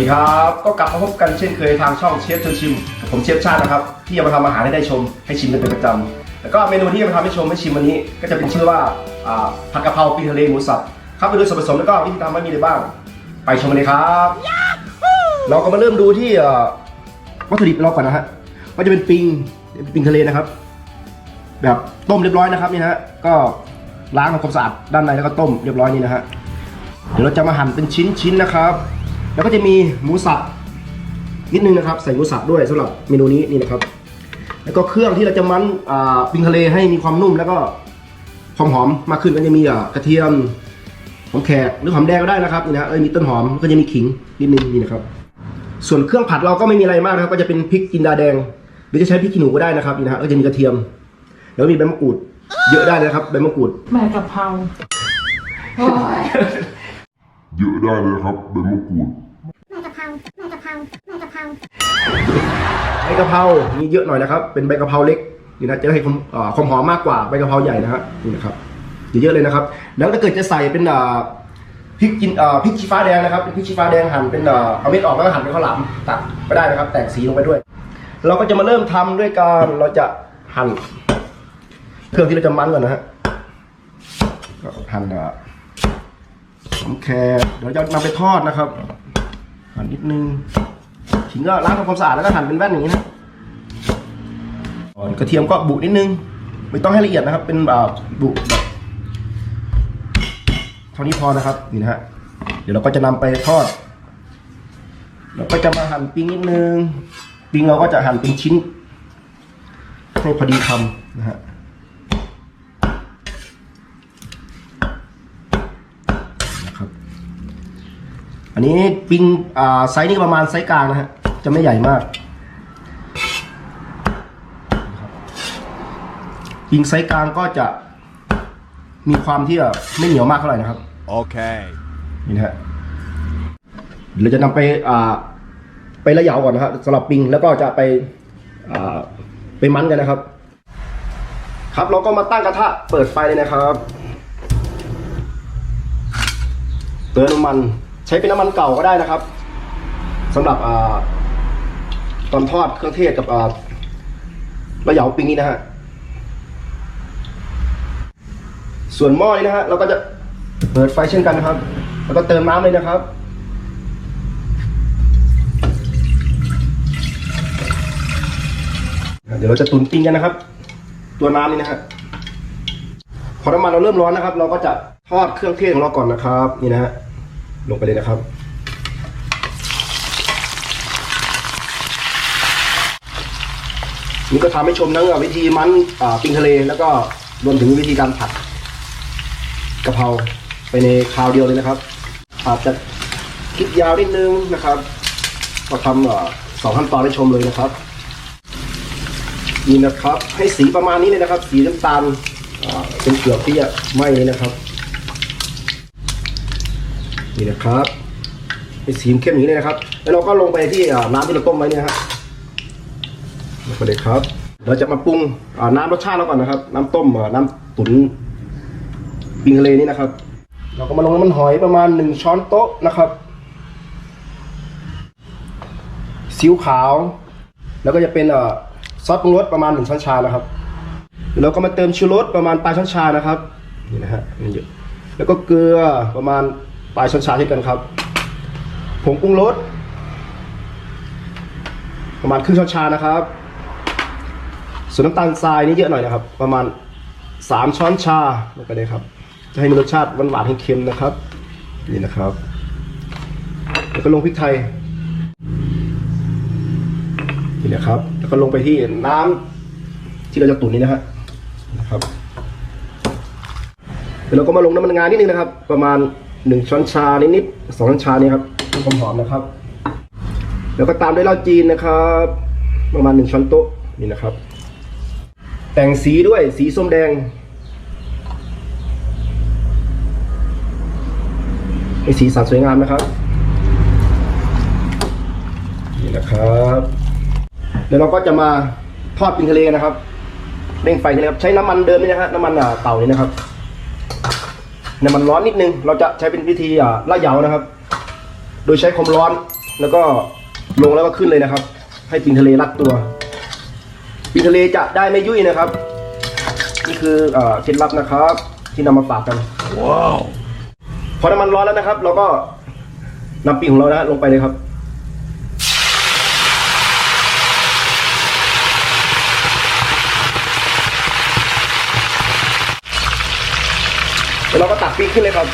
วัสดีครับ ก็กลับมาพบกันเช่นเคยทางช่องเชฟเชอชิมผมเชฟชาตินะครับ ที่จะมาทำอาหารให้ได้ชมให้ชิมกันเป็นประจำแล้วก็เมนูที่จะมาทำให้ชมให้ชิมวันนี้ ก็จะเป็นชื่อว่าอ่าผัดกะเพราปีทะเลหมูสับครับไปดูส่วนผสมแล้วก็วิธีทำว่ามีอะไรบ้าง ไปชมกันเลยครับ เราก็มาเริ่มดูที่เอ่อวัตถุดิบเราก่อนนะฮะก็จะเป็นปิงปิงทะเลนะครับ แบบต้มเรียบร้อยนะครับนี่นะฮะก็ล้างทำความสะอาดด้านในแล้วก็ต้มเรียบร้อยนี่นะฮะเดี๋ยวเราจะมาหั่นเป็นชิ้นๆนะครับ แล้วก็จะมีหมูสับนิดนึงนะครับ ใส่หมูสับด้วยสำหรับเมนูนี้นี่นะครับ แล้วก็เครื่องที่เราจะมันอ่าปิงทะเลให้มีความนุ่มแล้วก็ความหอมมากขึ้นก็จะมีอ่ากระเทียมหอมแขกหรือหอมแดงก็ได้นะครับนี่นะฮะเอ้ยมีต้นหอมก็จะมีขิงนิดนึงนี่นะครับ ส่วนเครื่องผัดเราก็ไม่มีอะไรมากนะครับ ก็จะเป็นพริกจินดาแดงหรือจะใช้พริกขี้หนูก็ได้นะครับนี่นะฮะก็จะมีกระเทียม แล้วมีใบมะกรูด เยอะได้เลยนะครับใบมะกรูดใบกะเพราโอ้ย เยอะได้เลยครับใบมะกรูดใบกะเพราใบกะเพราใบกะเพราใบกะเพรามีเยอะหน่อยนะครับ เป็นใบกะเพราเล็กนี่นะจะให้ความเอ่อความหอมมากกว่าใบกะเพราใหญ่นะฮะนี่นะครับเยอะๆเลยนะครับ แล้วถ้าเกิดจะใส่เป็นอ่าพริกจินอ่าพริกชี้ฟ้าแดงนะครับเป็นพริกชี้ฟ้าแดงหั่นเป็นอ่าเอาเม็ดออกแล้วก็หั่นเป็นข้าวหลามตัดก็ได้นะครับ แต่งสีลงไปด้วย เราก็จะมาเริ่มทำด้วยการเราจะหั่นเครื่องที่เราจะมันก่อนนะฮะก็หั่นอ่า หอมแครเดี๋ยวจะนำไปทอดนะครับหั่นนิดนึงขิงก็ล้างทำความสะอาดแล้วก็หั่นเป็นแว่นอย่างนี้นะก่อนกระเทียมก็บุนิดนึง ไม่ต้องให้ละเอียดนะครับ เป็นแบบบุแบบเท่านี้พอนะครับนี่นะฮะเดี๋ยวเราก็จะนำไปทอดเราก็จะมาหั่นปิ้งนิดนึงปิ้งเราก็จะหั่นเป็นชิ้นให้พอดีคำนะฮะ นะครับ อั นนี้ปิงอ่าไซส์นี่ประมาณไซส์กลางนะฮะ จะไม่ใหญ่มาก ปิงไซส์กลางก็จะมีความที่แบบไม่เหนียวมากเท่าไหร่นะครับ Okay. นี่นะฮะเดี๋ยวเราจะนำไปอ่าไประเหยาก่อนนะครับสำหรับปิงแล้วก็จะไปอ่าไปมันกันนะครับ ครับเราก็มาตั้งกระทะเปิดไฟเลยนะครับ เติมน้ำมัน ใช้เป็นน้ำมันเก่าก็ได้นะครับสำหรับอตอนทอดเครื่องเทศกับระเหยาปิงนี้นะฮะส่วนหม้อนี้นะฮะเราก็จะเปิดไฟเช่นกันนะครับ แล้วก็เติมน้ำเลยนะครับเดี๋ยวเราจะตุนปิ้งกันนะครับ ตัวน้ำนี่นะฮะพอน้ำมันเราเริ่มร้อนนะครับ เราก็จะทอดเครื่องเทศของเราก่อนนะครับ นี่นะฮะ ลงไปเลยนะครับ นี่ก็ทำให้ชมทั้งวิธีมันปิ้งทะเลแล้วก็รวมถึงวิธีการผัดกะเพราไปในคราวเดียวเลยนะครับ อาจจะคลิปยาวนิดนึงนะครับก็ทำสองขั้นตอนให้ชมเลยนะครับนี่นะครับ ให้สีประมาณนี้เลยนะครับ สีน้ำตาลเป็นเกลือกที่จะไหม้เลยนะครับ นี่นะครับให้สีเข้มอย่างนี้เลยนะครับ แล้วเราก็ลงไปที่น้ำที่เราต้มไว้เนี่ยครับลงไปเลยครับ เราจะมาปรุงน้ำรสชาติเราก่อนนะครับ น้ำต้มน้ำตุ๋นปิงทะเลนี่นะครับ เราก็มาลงน้ำมันหอยประมาณหนึ่งช้อนโต๊ะนะครับซีอิ๊วขาว แล้วก็จะเป็นอซอสปรุงรสประมาณหนึ่งช้อนชานะครับแล้วก็มาเติมชูรสประมาณปลายช้อนชานะครับนี่นะฮะนี่เยอะแล้วก็เกลือประมาณ ปลายช้อนชาเช่กันครับผงปรุงรสประมาณครึ่งช้อนชานะครับ ส่วนน้ำตาลทรายนี่เยอะหน่อยนะครับ ประมาณสามช้อนชาลงไปเลยครับ จะให้มีรสชาติหวานๆเค็มๆนะครับ นี่นะครับแล้วก็ลงพริกไทยนี่นะครับ แล้วก็ลงไปที่น้ำที่เราจะตุ๋นนี่นะฮะนะครับ เดี๋ยวเราก็มาลงน้ำมันงานิดนึงนะครับ ประมาณ หนึ่งช้อนชานิดๆสองช้อนชานี่ครับเพื่อความหอมนะครับ แล้วก็ตามด้วยเหล้าจีนนะครับ ประมาณหนึ่งช้อนโต๊ะนี่นะครับ แต่งสีด้วยสีส้มแดงให้สีสันสวยงามนะครับนี่นะครับแล้วเราก็จะมาทอดปิงทะเลนะครับเร่งไฟนะครับใช้น้ำมันเดิมนี่นะฮะน้ำมันอ่าเต่านี่นะครับ น้ำมันร้อนนิดนึง เราจะใช้เป็นวิธีอ่าละเหยานะครับ โดยใช้ความร้อนแล้วก็ลงแล้วก็ขึ้นเลยนะครับ ให้ปิงทะเลรัดตัว ปิงทะเลจะได้ไม่ยุ่ยนะครับ นี่คือเอ่อเคล็ดลับนะครับ ที่นำมาฝากกันว้าวพอน้ำมันร้อนแล้วนะครับ เราก็นำปิงของเรานะลงไปเลยครับ แล้วเราก็ตักปิงขึ้นเลยครับ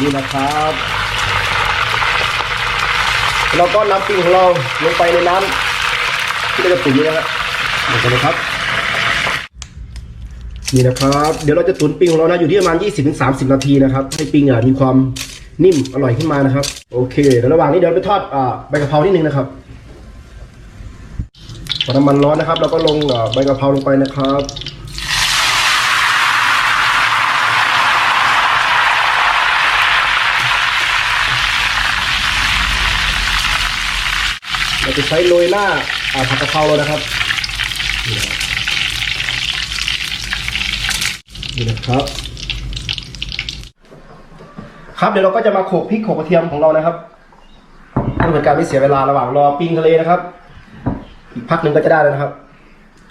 นี่นะครับ เราก็นำปิงของเราลงไปในน้ำที่เราจะตุ๋นนี่นะฮะลงไปเลยครับ นี่นะครับ เดี๋ยวเราจะตุ๋นปิงของเรานะอยู่ที่ประมาณ 20-30 นาทีนะครับ ให้ปิงอะมีความนิ่มอร่อยขึ้นมานะครับ โอเคเดี๋ยวระหว่างนี้เดี๋ยวเราไปทอดอใบกะเพรานิดนึงนะครับพอน้ำมันร้อนนะครับ เราก็ลงใบกะเพราลงไปนะครับ จะใช้โรยหน้าผัดกะเพราเรานะครับนี่นะครับ ครับเดี๋ยวเราก็จะมาโขลกพริกโขลกกระเทียมของเรานะครับเพื่อเป็นการไม่เสียเวลาระหว่างรอปิ้งทะเลนะครับ อีกพักหนึ่งก็จะได้แล้วนะครับ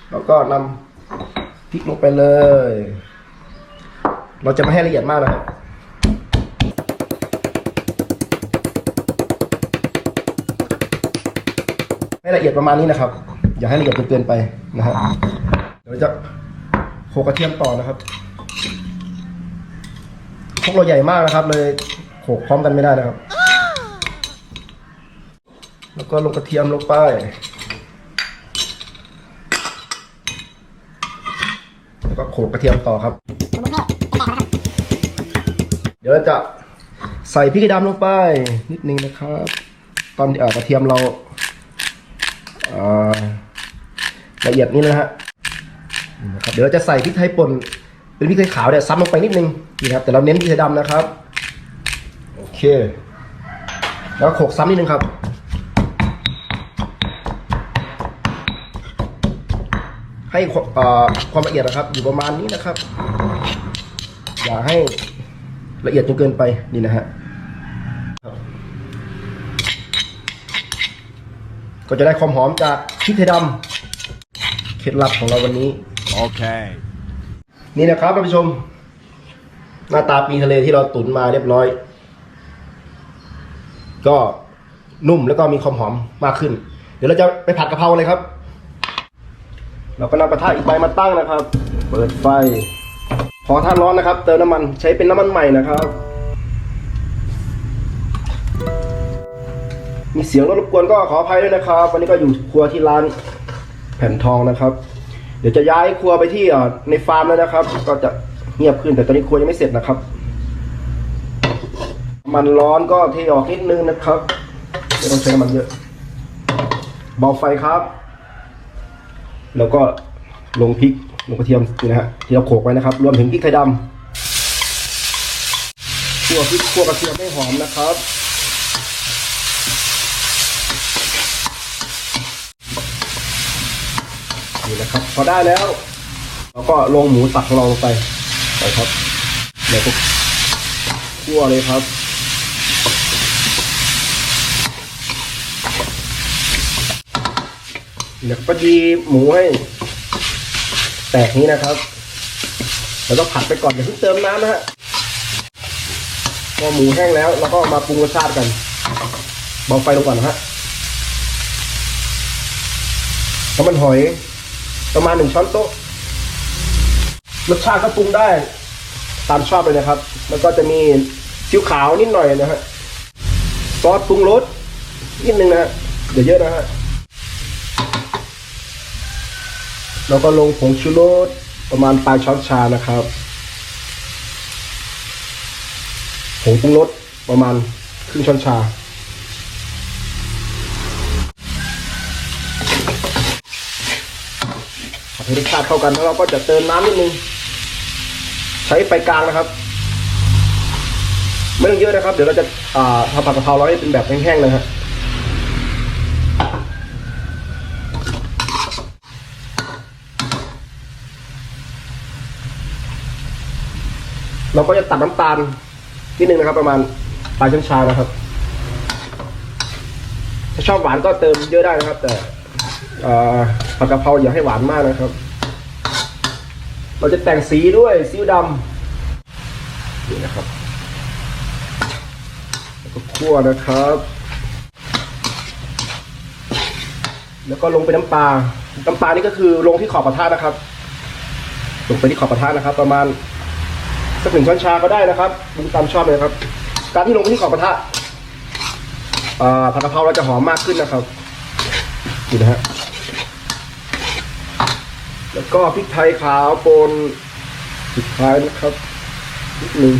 เราก็นำพริกลงไปเลย เราจะไม่ให้ละเอียดมากนะครับ ให้ละเอียดประมาณนี้นะครับ อย่าให้ละเอียดจนเกินไปนะฮะเดี๋ยวเราจะโขกกระเทียมต่อนะครับพวกเราใหญ่มากนะครับ เลยโขกพร้อมกันไม่ได้นะครับ แล้วก็ลงกระเทียมลงไปแล้วก็โขกกระเทียมต่อครับ เดี๋ยวเราจะใส่พริกดำลงไปนิดนึงนะครับ ตอนที่อ่ากระเทียมเรา ละเอียดนี่นะฮะนะครับเดี๋ยวเราจะใส่พริกไทยป่นเป็นพริกไทยขาวเนี่ยซ้ำลงไปนิดนึงนะครับ แต่เราเน้นพริกไทยดำนะครับ โอเค แล้วโขกซ้ำนิดนึงครับให้ควาความละเอียดนะครับอยู่ประมาณนี้นะครับ อย่าให้ละเอียดจนเกินไปนี่นะฮะ ก็จะได้ความหอมจากพริกไทยดำเคล็ดลับของเราวันนี้ Okay. นี่นะครับท่านผู้ชม หน้าตาปีทะเลที่เราตุ๋นมาเรียบร้อย ก็นุ่มแล้วก็มีความหอมมากขึ้น เดี๋ยวเราจะไปผัดกะเพราเลยครับ เราก็นำกระทะอีกใบมาตั้งนะครับ เปิดไฟ พอถ้าร้อนนะครับ เติมน้ำมันใช้เป็นน้ำมันใหม่นะครับ มีเสียงรบกวนก็ขออภัยด้วยนะครับ วันนี้ก็อยู่ครัวที่ร้านแผ่นทองนะครับ เดี๋ยวจะย้ายครัวไปที่ในฟาร์มแล้วนะครับ ก็จะเงียบขึ้นแต่ตอนนี้ครัวยังไม่เสร็จนะครับ มันร้อนก็เทออกนิดนึงนะครับไม่ต้องใช้น้ำมันเยอะ เบาไฟครับ แล้วก็ลงพริกลงกระเทียมนะฮะที่เราโขกไว้นะครับ รวมถึงพริกไทยดำคั่วพริกคั่วกระเทียมให้หอมนะครับ นี่นะครับ พอได้แล้วเราก็ลงหมูสับของเราลงไปไปครับเดี๋ยวก็คั่วเลยครับเดี๋ยวก็ดีหมูให้ แตกนี้นะครับแล้วก็ผัดไปก่อนอย่าเพิ่งเติมน้ำนะฮะพอหมูแห้งแล้วเราก็มาปรุงรสชาติกันเบาไฟลงก่อนนะฮะน้ำมันหอย ประมาณหนึ่งช้อนโต๊ะรสชาติก็ปรุงได้ ตามชอบเลยนะครับ แล้วก็จะมีซีอิ๊วขาวนิดหน่อยนะฮะซอสปรุงรสนิดนึงนะฮะเดี๋ยวเยอะนะฮะแล้วก็ลงผงชูรสประมาณปลายช้อนชานะครับผงปรุงรสประมาณครึ่งช้อนชา ให้รสชาติเข้ากันแล้วเราก็จะเติมน้ำนิดนึง ใช้ไฟกลางนะครับ ไม่ต้องเยอะนะครับ เดี๋ยวเราจะาทำผัดกะเพราเราให้เป็นแบบแห้งๆเลยฮะเราก็จะตัดน้ำตาลนิดนึงนะครับ ประมาณปลายช้อนชานะครับ ถ้าชอบหวานก็เติมเยอะได้นะครับ แต่ ผัดกะเพราอย่าให้หวานมากนะครับ เราจะแต่งสีด้วยซีอิ๊วดำนี่นะครับแล้วก็คั่วนะครับ แล้วก็ลงไปน้ำปลา น้ำปลานี่ก็คือลงที่ขอบกระทะนะครับ ลงไปที่ขอบกระทะนะครับ ประมาณสักหนึ่งช้อนชาก็ได้นะครับดูตามชอบเลยครับ การที่ลงไปที่ขอบกระทะผัดกะเพราเราจะหอมมากขึ้นนะครับนี่นะฮะ แล้วก็พริกไทยขาวป่นสุดท้ายนะครับนิดนึง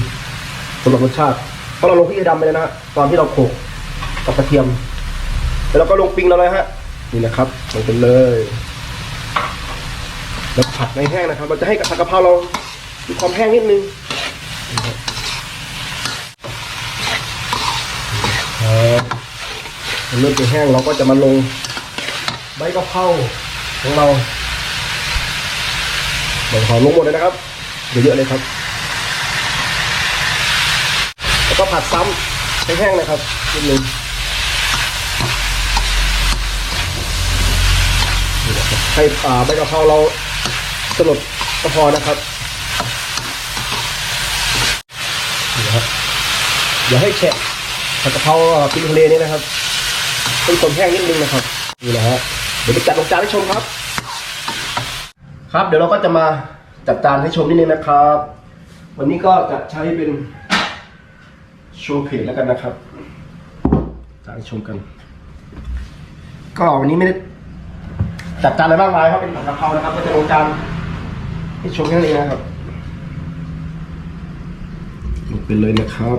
สำหรับรสชาติเพราะเราลงพริกไทยดำไปแล้วนะฮะตอนที่เราโขลกกับกระเทียม แล้วเราก็ลงปิ้งเราเลยฮะนี่นะครับลงไปเลยแล้วผัดในแห้งนะครับ เราจะให้ผัดกะเพราเรามีความแห้งนิดนึงครับมันเริ่มจะแห้งเราก็จะมาลงใบกะเพราของเรา ใบกะเพราลงหมดเลยนะครับเยอะๆเลยครับ แล้วก็ผัดซ้ำให้แห้งนะครับนิดนึงให้ใบกะเพราเราสลดก็พอนะครับนี่นะครับอย่าให้แฉะผัดกะเพราปิ้งทะเลนี่นะครับเป็นคนแห้งนิดนึงนะครับนี่นะฮะเดี๋ยวไปจัดลงจานให้ชมครับ ครับ เดี๋ยวเราก็จะมาจัดจานให้ชมนิดนึงนะครับ วันนี้ก็จะใช้เป็นโชว์เพจแล้วกันนะครับจานให้ชมกัน ก็วันนี้ไม่ได้จัดจานอะไรมากมายครับเป็นผัดกะเพรานะครับ ก็จะลงจานให้ชมแค่นี้นะครับลงไปเลยนะครับ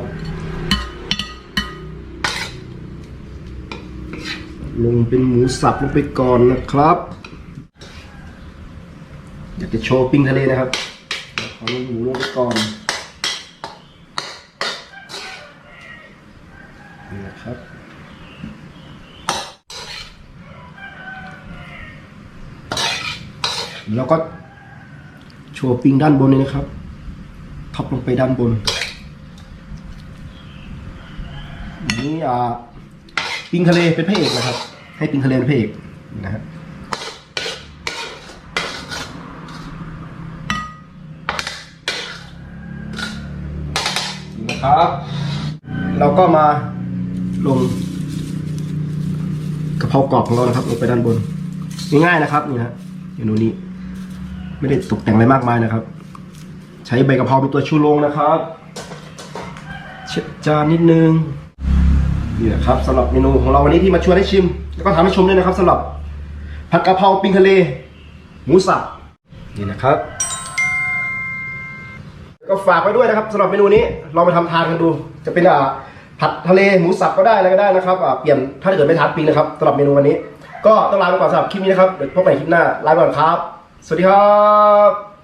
ลงเป็นหมูสับลงไปก่อนนะครับ อยากจะโชว์ปิ้งทะเลนะครับขอลงหมูลงไปก่อนนี่นะครับแล้วก็โชว์ปิ้งด้านบนนี้นะครับท็อปลงไปด้านบนนี่อ่าปิ้งทะเลเป็นพระเอกนะครับ ให้ปิ้งทะเลเป็นพระเอกนะฮะนี่นะ ครับ เราก็มาลงกระเพรากรอบของเรานะครับลงไปด้านบน ง่ายๆนะครับนี่ฮะเมนูนี้ ไม่ได้ตกแต่งอะไรมากมายนะครับ ใช้ใบกะเพราเป็นตัวชูโรงนะครับเช็ดจานนิดนึงนี่นะครับสำหรับเมนูของเราวันนี้ที่มาชวนให้ชิม แล้วก็ทำให้ชมด้วยนะครับสำหรับผัดกะเพราปิ้งทะเล หมูสับนี่นะครับ ก็ฝากไว้ด้วยนะครับสำหรับเมนูนี้ลองไปทำทานกันดู จะเป็นอ่าผัดทะเลหมูสับก็ได้อะไรก็ได้นะครับอ่าเปลี่ยนถ้าเกิดไม่ทานปีนะครับสำหรับเมนูวันนี้ ก็ต้องลาไปก่อนสำหรับคลิปนี้นะครับเดี๋ยวพบกันใหม่คลิปหน้าลาไปก่อนครับ สวัสดีครับ